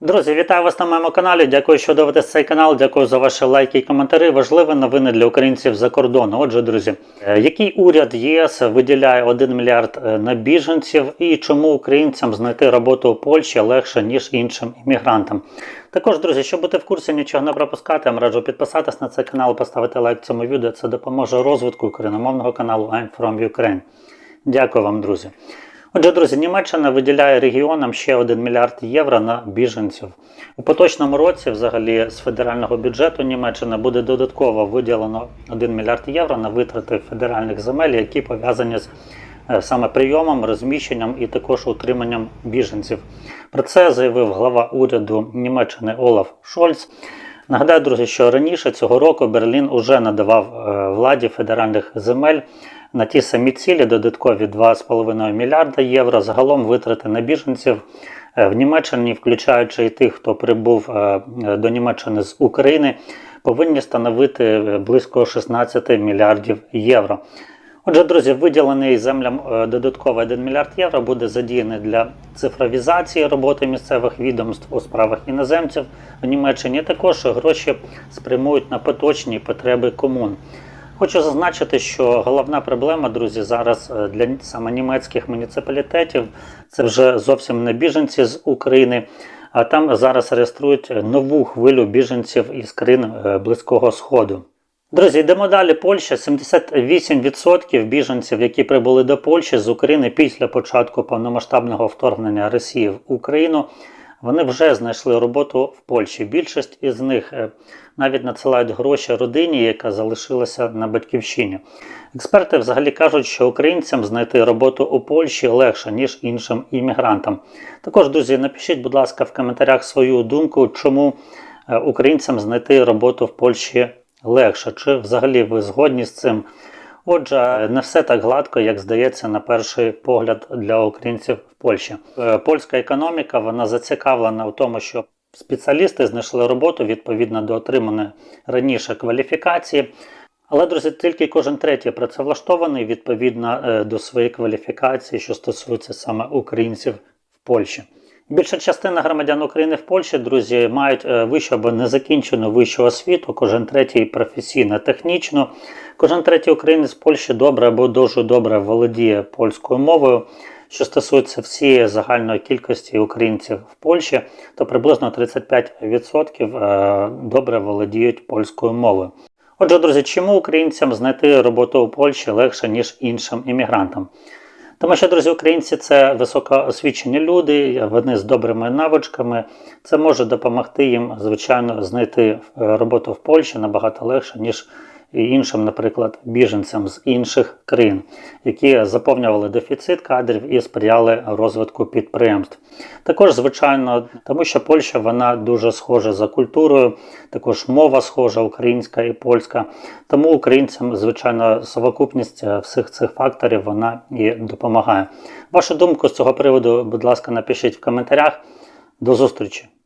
Друзі, вітаю вас на моєму каналі. Дякую, що дивитесь цей канал. Дякую за ваші лайки і коментарі. Важливі новини для українців за кордону. Отже, друзі, е, який уряд ЄС виділяє 1 мільярд е, на біженців і чому українцям знайти роботу у Польщі легше ніж іншим іммігрантам? Також, друзі, щоб бути в курсі, нічого не пропускати, я раджу підписатись на цей канал, поставити лайк цьому відео. Це допоможе розвитку україномовного каналу I'm from Ukraine. Дякую вам, друзі. Отже, друзі, Німеччина виділяє регіонам ще 1 мільярд євро на біженців. У поточному році, взагалі, з федерального бюджету Німеччини буде додатково виділено 1 мільярд євро на витрати федеральних земель, які пов'язані з е, саме прийомом, розміщенням і також утриманням біженців. Про це заявив глава уряду Німеччини Олаф Шольц. Нагадаю, друзі, що раніше цього року Берлін уже надавав е, владі федеральних земель на ті самі цілі додаткові 2,5 мільярда євро. Загалом витрати на біженців е, в Німеччині, включаючи і тих, хто прибув е, до Німеччини з України, повинні становити е, близько 16 мільярдів євро. Отже, друзі, виділений землям додатково 1 мільярд євро буде задіяний для цифровізації роботи місцевих відомств у справах іноземців в Німеччині. Також гроші спрямують на поточні потреби комун. Хочу зазначити, що головна проблема, друзі, зараз е, для саме німецьких муніципалітетів це вже зовсім не біженці з України. А там зараз реєструють нову хвилю біженців із країн е, Близького Сходу. Друзі, йдемо далі. Польща 78% біженців, які прибули до Польщі з України після початку повномасштабного вторгнення Росії в Україну, вони вже знайшли роботу в Польщі. Більшість із них е, навіть надсилають гроші родині, яка залишилася на батьківщині. Експерти взагалі кажуть, що українцям знайти роботу у Польщі легше, ніж іншим іммігрантам. Також, друзі, напишіть, будь ласка, в коментарях свою думку, чому е, українцям знайти роботу в Польщі легше, чи взагалі ви згодні з цим. Отже, не все так гладко, як здається на перший погляд для українців в Польщі. Е, Польська економіка вона зацікавлена в тому, щоб спеціалісти знайшли роботу відповідно до отриманої раніше кваліфікації. Але, друзі, тільки кожен третій працевлаштований відповідно е, до своєї кваліфікації, що стосується саме українців в Польщі. Більша частина громадян України в Польщі, друзі, мають е, вищу або незакінчену вищу освіту, кожен третій професійно технічну. Кожен третій українець Польщі добре або дуже добре володіє польською мовою. Що стосується всієї загальної кількості українців в Польщі, то приблизно 35% е, добре володіють польською мовою. Отже, друзі, чому українцям знайти роботу у Польщі легше, ніж іншим іммігрантам? Тому що, друзі, українці це високоосвічені люди, вони з добрими навичками. Це може допомогти їм, звичайно, знайти е, роботу в Польщі набагато легше, ніж і іншим, наприклад, біженцям з інших країн, які заповнювали дефіцит кадрів і сприяли розвитку підприємств. Також, звичайно, тому що Польща вона дуже схожа за культурою, також мова схожа, українська і польська. Тому українцям, звичайно, совокупність всіх цих факторів вона і допомагає. Вашу думку з цього приводу, будь ласка, напишіть в коментарях. До зустрічі!